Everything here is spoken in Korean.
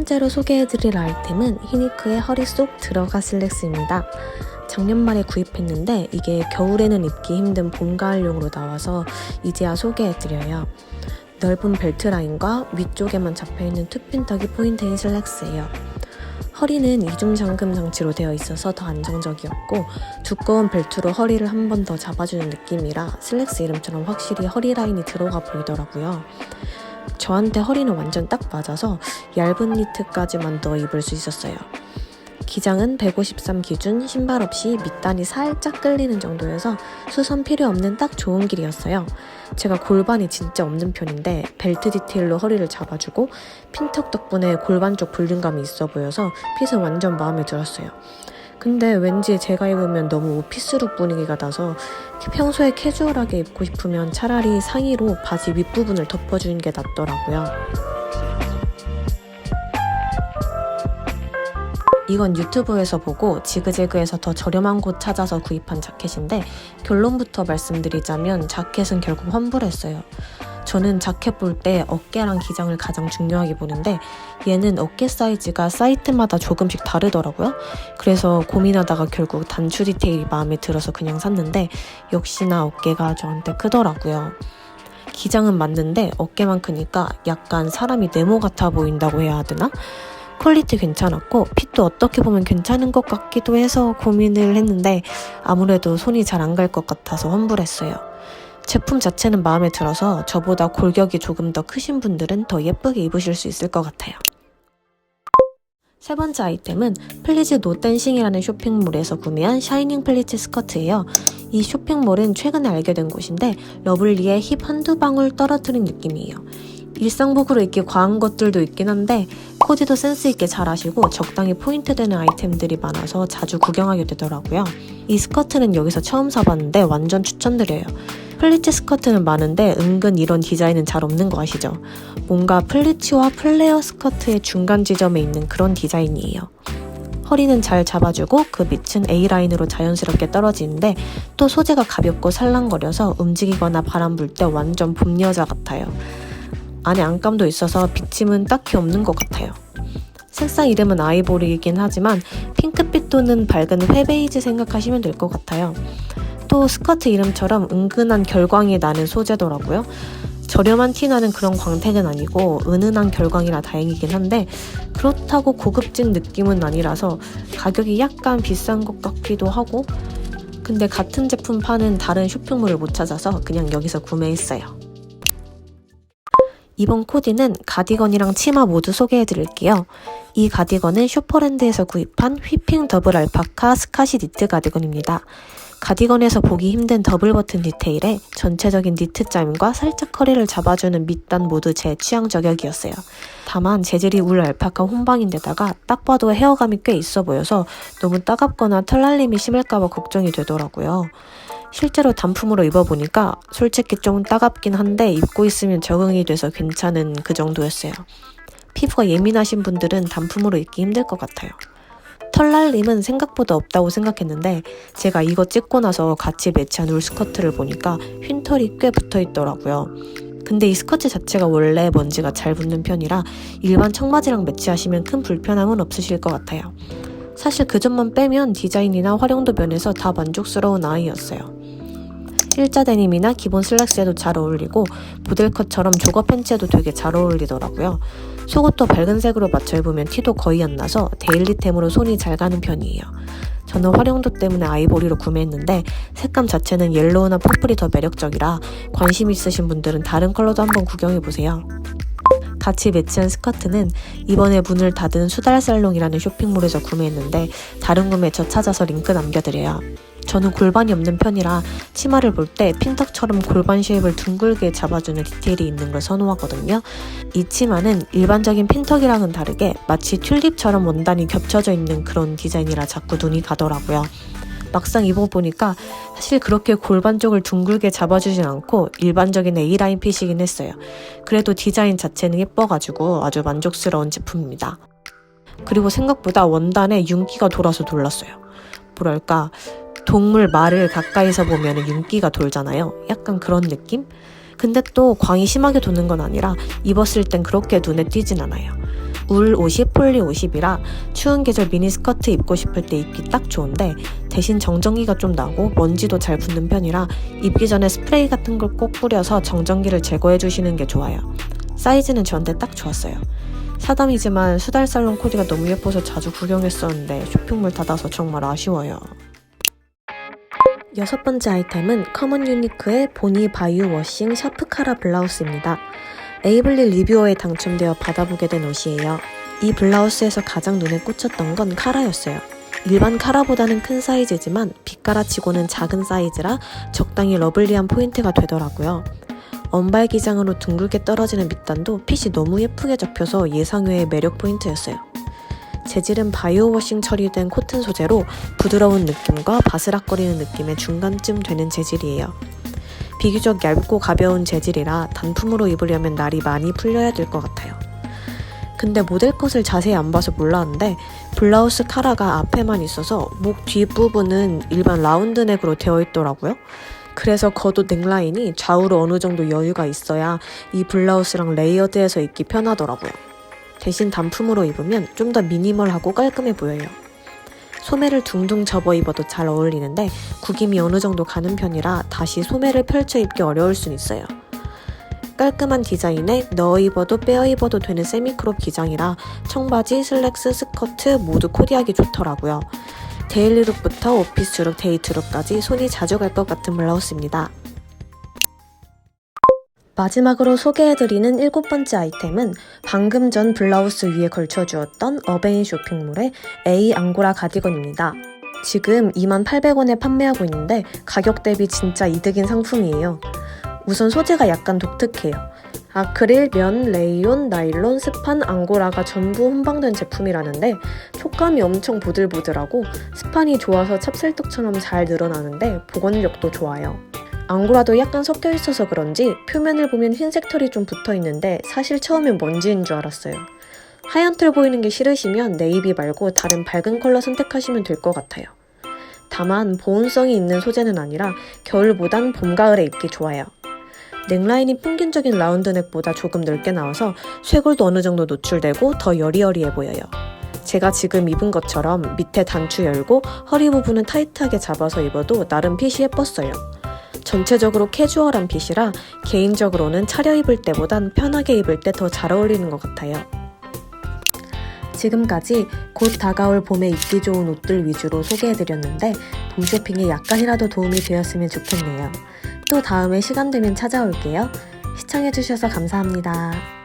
번째로 소개해드릴 아이템은 히니크의 허리 속 들어가 슬랙스입니다. 작년 말에 구입했는데 이게 겨울에는 입기 힘든 봄 가을용으로 나와서 이제야 소개해드려요. 넓은 벨트 라인과 위쪽에만 잡혀있는 투핀 턱이 포인트인 슬랙스예요. 허리는 이중 잠금 장치로 되어 있어서 더 안정적이었고 두꺼운 벨트로 허리를 한 번 더 잡아주는 느낌이라 슬랙스 이름처럼 확실히 허리 라인이 들어가 보이더라고요. 저한테 허리는 완전 딱 맞아서 얇은 니트까지만 더 입을 수 있었어요. 기장은 153 기준 신발 없이 밑단이 살짝 끌리는 정도여서 수선 필요 없는 딱 좋은 길이었어요. 제가 골반이 진짜 없는 편인데 벨트 디테일로 허리를 잡아주고 핀턱 덕분에 골반 쪽 볼륨감이 있어 보여서 핏은 완전 마음에 들었어요. 근데 왠지 제가 입으면 너무 오피스룩 분위기가 나서 평소에 캐주얼하게 입고 싶으면 차라리 상의로 바지 윗부분을 덮어주는 게 낫더라고요. 이건 유튜브에서 보고 지그재그에서 더 저렴한 곳 찾아서 구입한 자켓인데 결론부터 말씀드리자면 자켓은 결국 환불했어요. 저는 자켓 볼 때 어깨랑 기장을 가장 중요하게 보는데 얘는 어깨 사이즈가 사이트마다 조금씩 다르더라고요. 그래서 고민하다가 결국 단추 디테일이 마음에 들어서 그냥 샀는데 역시나 어깨가 저한테 크더라고요. 기장은 맞는데 어깨만 크니까 약간 사람이 네모 같아 보인다고 해야 하드나? 퀄리티 괜찮았고 핏도 어떻게 보면 괜찮은 것 같기도 해서 고민을 했는데 아무래도 손이 잘 안 갈 것 같아서 환불했어요. 제품 자체는 마음에 들어서 저보다 골격이 조금 더 크신 분들은 더 예쁘게 입으실 수 있을 것 같아요. 세 번째 아이템은 플리즈 노댄싱이라는 쇼핑몰에서 구매한 샤이닝 플리츠 스커트예요. 이 쇼핑몰은 최근에 알게 된 곳인데 러블리의 힙 한두 방울 떨어뜨린 느낌이에요. 일상복으로 입기 과한 것들도 있긴 한데 코디도 센스 있게 잘 하시고 적당히 포인트 되는 아이템들이 많아서 자주 구경하게 되더라고요. 이 스커트는 여기서 처음 사봤는데 완전 추천드려요. 플리츠 스커트는 많은데 은근 이런 디자인은 잘 없는 거 아시죠? 뭔가 플리츠와 플레어 스커트의 중간 지점에 있는 그런 디자인이에요. 허리는 잘 잡아주고 그 밑은 A라인으로 자연스럽게 떨어지는데 또 소재가 가볍고 살랑거려서 움직이거나 바람 불 때 완전 봄 여자 같아요. 안에 안감도 있어서 비침은 딱히 없는 것 같아요. 색상 이름은 아이보리이긴 하지만 핑크빛 또는 밝은 회베이지 생각하시면 될 것 같아요. 또 스커트 이름처럼 은근한 결광이 나는 소재더라고요. 저렴한 티 나는 그런 광택은 아니고 은은한 결광이라 다행이긴 한데 그렇다고 고급진 느낌은 아니라서 가격이 약간 비싼 것 같기도 하고 근데 같은 제품 파는 다른 쇼핑몰을 못 찾아서 그냥 여기서 구매했어요. 이번 코디는 가디건이랑 치마 모두 소개해 드릴게요. 이 가디건은 슈퍼랜드에서 구입한 휘핑 더블 알파카 스카시 니트 가디건입니다. 가디건에서 보기 힘든 더블 버튼 디테일에 전체적인 니트 짬과 살짝 허리를 잡아주는 밑단 모두 제 취향 저격이었어요. 다만 재질이 울 알파카 혼방인데다가 딱 봐도 헤어감이 꽤 있어 보여서 너무 따갑거나 털날림이 심할까봐 걱정이 되더라고요. 실제로 단품으로 입어보니까 솔직히 좀 따갑긴 한데 입고 있으면 적응이 돼서 괜찮은 그 정도였어요. 피부가 예민하신 분들은 단품으로 입기 힘들 것 같아요. 털날림은 생각보다 없다고 생각했는데 제가 이거 찍고 나서 같이 매치한 울 스커트를 보니까 휜털이 꽤 붙어 있더라고요. 근데 이 스커트 자체가 원래 먼지가 잘 붙는 편이라 일반 청바지랑 매치하시면 큰 불편함은 없으실 것 같아요. 사실 그 점만 빼면 디자인이나 활용도 면에서 다 만족스러운 아이였어요. 일자 데님이나 기본 슬랙스에도 잘 어울리고 모델컷처럼 조거 팬츠에도 되게 잘 어울리더라고요. 속옷도 밝은 색으로 맞춰 입으면 티도 거의 안 나서 데일리템으로 손이 잘 가는 편이에요. 저는 활용도 때문에 아이보리로 구매했는데 색감 자체는 옐로우나 퍼플이 더 매력적이라 관심 있으신 분들은 다른 컬러도 한번 구경해보세요. 같이 매치한 스커트는 이번에 문을 닫은 수달살롱이라는 쇼핑몰에서 구매했는데 다른 구매처 찾아서 링크 남겨드려요. 저는 골반이 없는 편이라 치마를 볼 때 핀턱처럼 골반 쉐입을 둥글게 잡아주는 디테일이 있는 걸 선호하거든요. 이 치마는 일반적인 핀턱이랑은 다르게 마치 튤립처럼 원단이 겹쳐져 있는 그런 디자인이라 자꾸 눈이 가더라고요. 막상 입어보니까 사실 그렇게 골반 쪽을 둥글게 잡아주진 않고 일반적인 A라인 핏이긴 했어요. 그래도 디자인 자체는 예뻐가지고 아주 만족스러운 제품입니다. 그리고 생각보다 원단에 윤기가 돌아서 놀랐어요. 뭐랄까, 동물 말을 가까이서 보면 윤기가 돌잖아요. 약간 그런 느낌? 근데 또 광이 심하게 도는 건 아니라 입었을 땐 그렇게 눈에 띄진 않아요. 울 50, 폴리 50이라 추운 계절 미니스커트 입고 싶을 때 입기 딱 좋은데 대신 정전기가 좀 나고 먼지도 잘 붙는 편이라 입기 전에 스프레이 같은 걸 꼭 뿌려서 정전기를 제거해 주시는 게 좋아요. 사이즈는 저한테 딱 좋았어요. 사담이지만 수달 살롱 코디가 너무 예뻐서 자주 구경했었는데 쇼핑몰 닫아서 정말 아쉬워요. 여섯 번째 아이템은 커먼 유니크의 보니 바이오 워싱 샤프 카라 블라우스입니다. 에이블리 리뷰어에 당첨되어 받아보게 된 옷이에요. 이 블라우스에서 가장 눈에 꽂혔던 건 카라였어요. 일반 카라보다는 큰 사이즈지만 빛깔아치고는 작은 사이즈라 적당히 러블리한 포인트가 되더라고요. 언발 기장으로 둥글게 떨어지는 밑단도 핏이 너무 예쁘게 접혀서 예상외의 매력 포인트였어요. 재질은 바이오 워싱 처리된 코튼 소재로 부드러운 느낌과 바스락거리는 느낌의 중간쯤 되는 재질이에요. 비교적 얇고 가벼운 재질이라 단품으로 입으려면 날이 많이 풀려야 될 것 같아요. 근데 모델 컷을 자세히 안 봐서 몰랐는데 블라우스 카라가 앞에만 있어서 목 뒷부분은 일반 라운드 넥으로 되어 있더라고요. 그래서 겉옷 넥라인이 좌우로 어느 정도 여유가 있어야 이 블라우스랑 레이어드해서 입기 편하더라고요. 대신 단품으로 입으면 좀 더 미니멀하고 깔끔해 보여요. 소매를 둥둥 접어 입어도 잘 어울리는데 구김이 어느 정도 가는 편이라 다시 소매를 펼쳐 입기 어려울 순 있어요. 깔끔한 디자인에 넣어 입어도 빼어 입어도 되는 세미크롭 기장이라 청바지, 슬랙스, 스커트 모두 코디하기 좋더라고요. 데일리룩부터 오피스룩, 데이트룩까지 손이 자주 갈 것 같은 블라우스입니다. 마지막으로 소개해드리는 일곱 번째 아이템은 방금 전 블라우스 위에 걸쳐주었던 어베인 쇼핑몰의 A 앙고라 가디건입니다. 지금 2800원에 판매하고 있는데 가격 대비 진짜 이득인 상품이에요. 우선 소재가 약간 독특해요. 아크릴, 면, 레이온, 나일론, 스판, 앙고라가 전부 혼방된 제품이라는데 촉감이 엄청 보들보들하고 스판이 좋아서 찹쌀떡처럼 잘 늘어나는데 보건력도 좋아요. 앙고라도 약간 섞여 있어서 그런지 표면을 보면 흰색 털이 좀 붙어 있는데 사실 처음엔 먼지인 줄 알았어요. 하얀 털 보이는 게 싫으시면 네이비 말고 다른 밝은 컬러 선택하시면 될 것 같아요. 다만 보온성이 있는 소재는 아니라 겨울보단 봄, 가을에 입기 좋아요. 넥라인이 평균적인 라운드 넥보다 조금 넓게 나와서 쇄골도 어느 정도 노출되고 더 여리여리해 보여요. 제가 지금 입은 것처럼 밑에 단추 열고 허리 부분은 타이트하게 잡아서 입어도 나름 핏이 예뻤어요. 전체적으로 캐주얼한 핏이라 개인적으로는 차려입을 때보단 편하게 입을 때 더 잘 어울리는 것 같아요. 지금까지 곧 다가올 봄에 입기 좋은 옷들 위주로 소개해드렸는데 봄 쇼핑에 약간이라도 도움이 되었으면 좋겠네요. 또 다음에 시간 되면 찾아올게요. 시청해주셔서 감사합니다.